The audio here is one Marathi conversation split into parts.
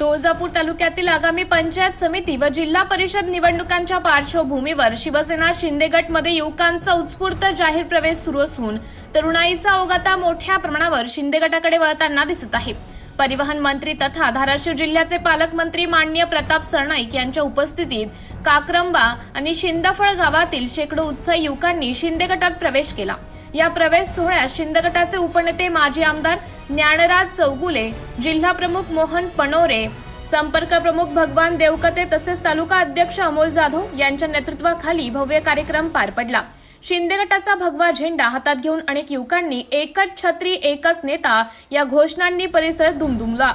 तुळजापूर तालुक्यातील आगामी पंचायत समिती व जिल्हा परिषद निवडणुकांच्या पार्श्वभूमीवर शिवसेना शिंदे गटमध्ये युवकांचा उत्स्फूर्त जाहीर प्रवेश सुरू असून तरुणाईचा ओघ आता मोठ्या प्रमाणावर शिंदे गटाकडे वळताना दिसत आहे. परिवहन मंत्री तथा धाराशिव जिल्ह्याचे पालकमंत्री माननीय प्रताप सरनाईक यांच्या उपस्थितीत काक्रंबा आणि शिंदफळ गावातील शेकडो उत्साही युवकांनी शिंदे गटात प्रवेश केला. या प्रवेश सोहळ्यात शिंदे गटाचे उपनेते माजी आमदार ज्ञानराज चौगुले जिल्हा प्रमुख मोहन पणोरे संपर्क प्रमुख भगवान देवकते तसेच तालुका अध्यक्ष अमोल जाधव यांच्या नेतृत्वाखाली भव्य कार्यक्रम पार पडला. शिंदे गटाचा भगवा झेंडा हातात घेऊन अनेक युवकांनी एकच छत्री एकच नेता या घोषणांनी परिसर दुमदुमला.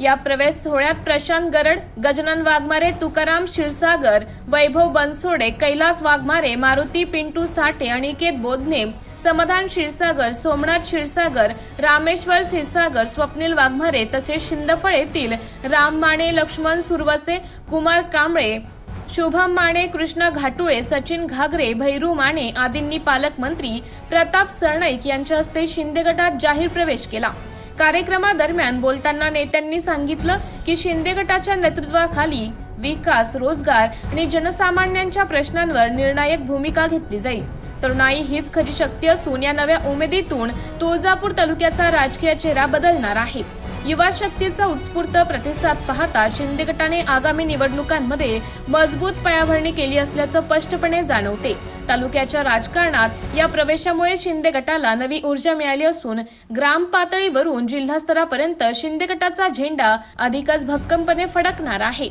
या प्रवेश सोहळ्यात प्रशांत गरड गजानन वाघमारे तुकाराम क्षीरसागर वैभव बनसोडे कैलास वाघमारे मारुती पिंटू साठे अनिकेत बोधने समाधान क्षीरसागर सोमनाथ क्षीरसागर रामेश्वर क्षीरसागर स्वप्नील वाघमारे तसेच शिंदफळ येथील राम माने लक्ष्मण सुरवसे कुमार कांबळे शुभम माने कृष्ण घाटुळे सचिन घागरे भैरू माने आदींनी पालकमंत्री प्रताप सरनाईक यांच्या हस्ते शिंदे गटात जाहीर प्रवेश केला. कार्यक्रमादरम्यान बोलताना नेत्यांनी सांगितलं की शिंदे गटाच्या नेतृत्वाखाली विकास रोजगार आणि जनसामान्यांच्या प्रश्नांवर निर्णायक भूमिका घेतली जाईल. तरुणाई हीच खरी शक्ती असून या नव्या उमेदीतून तुळजापूर तालुक्याचा राजकीय चेहरा बदलणार आहे. युवा शक्तीचा उत्स्फूर्त प्रतिसाद पाहता शिंदे गटाने आगामी निवडणुकांमध्ये मजबूत पायाभरणी केली असल्याचं स्पष्टपणे जाणवते. तालुक्याच्या राजकारणात या प्रवेशामुळे शिंदे गटाला नवी ऊर्जा मिळाली असून ग्राम पातळीवरून जिल्हास्तरापर्यंत शिंदे गटाचा झेंडा अधिकच भक्कमपणे फडकणार आहे.